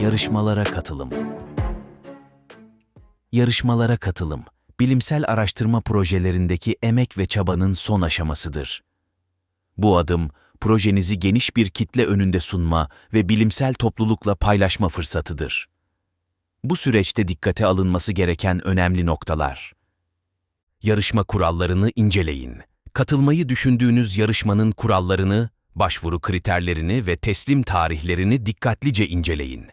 Yarışmalara katılım. Yarışmalara katılım, bilimsel araştırma projelerindeki emek ve çabanın son aşamasıdır. Bu adım, projenizi geniş bir kitle önünde sunma ve bilimsel toplulukla paylaşma fırsatıdır. Bu süreçte dikkate alınması gereken önemli noktalar. Yarışma kurallarını inceleyin. Katılmayı düşündüğünüz yarışmanın kurallarını, başvuru kriterlerini ve teslim tarihlerini dikkatlice inceleyin.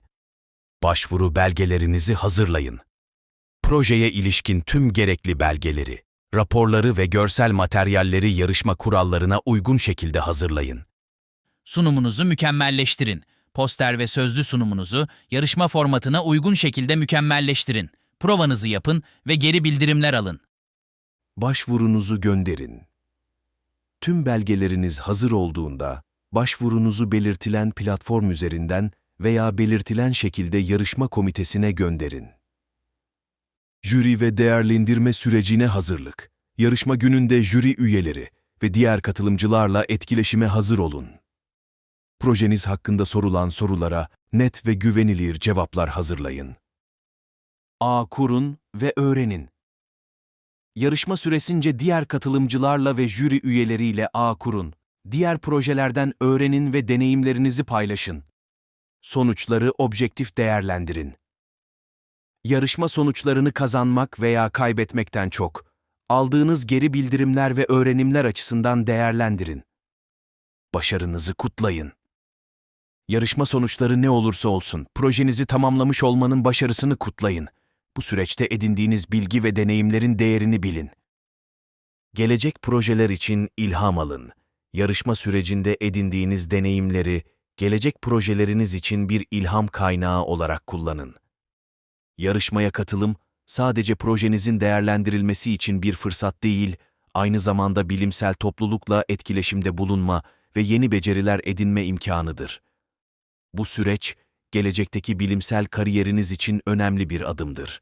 Başvuru belgelerinizi hazırlayın. Projeye ilişkin tüm gerekli belgeleri, raporları ve görsel materyalleri yarışma kurallarına uygun şekilde hazırlayın. Sunumunuzu mükemmelleştirin. Poster ve sözlü sunumunuzu yarışma formatına uygun şekilde mükemmelleştirin. Provanızı yapın ve geri bildirimler alın. Başvurunuzu gönderin. Tüm belgeleriniz hazır olduğunda, başvurunuzu belirtilen platform üzerinden veya belirtilen şekilde yarışma komitesine gönderin. Jüri ve değerlendirme sürecine hazırlık. Yarışma gününde jüri üyeleri ve diğer katılımcılarla etkileşime hazır olun. Projeniz hakkında sorulan sorulara net ve güvenilir cevaplar hazırlayın. Ağ kurun ve öğrenin. Yarışma süresince diğer katılımcılarla ve jüri üyeleriyle ağ kurun. Diğer projelerden öğrenin ve deneyimlerinizi paylaşın. Sonuçları objektif değerlendirin. Yarışma sonuçlarını kazanmak veya kaybetmekten çok, aldığınız geri bildirimler ve öğrenimler açısından değerlendirin. Başarınızı kutlayın. Yarışma sonuçları ne olursa olsun, projenizi tamamlamış olmanın başarısını kutlayın. Bu süreçte edindiğiniz bilgi ve deneyimlerin değerini bilin. Gelecek projeler için ilham alın. Yarışma sürecinde edindiğiniz deneyimleri gelecek projeleriniz için bir ilham kaynağı olarak kullanın. Yarışmaya katılım sadece projenizin değerlendirilmesi için bir fırsat değil, aynı zamanda bilimsel toplulukla etkileşimde bulunma ve yeni beceriler edinme imkanıdır. Bu süreç, gelecekteki bilimsel kariyeriniz için önemli bir adımdır.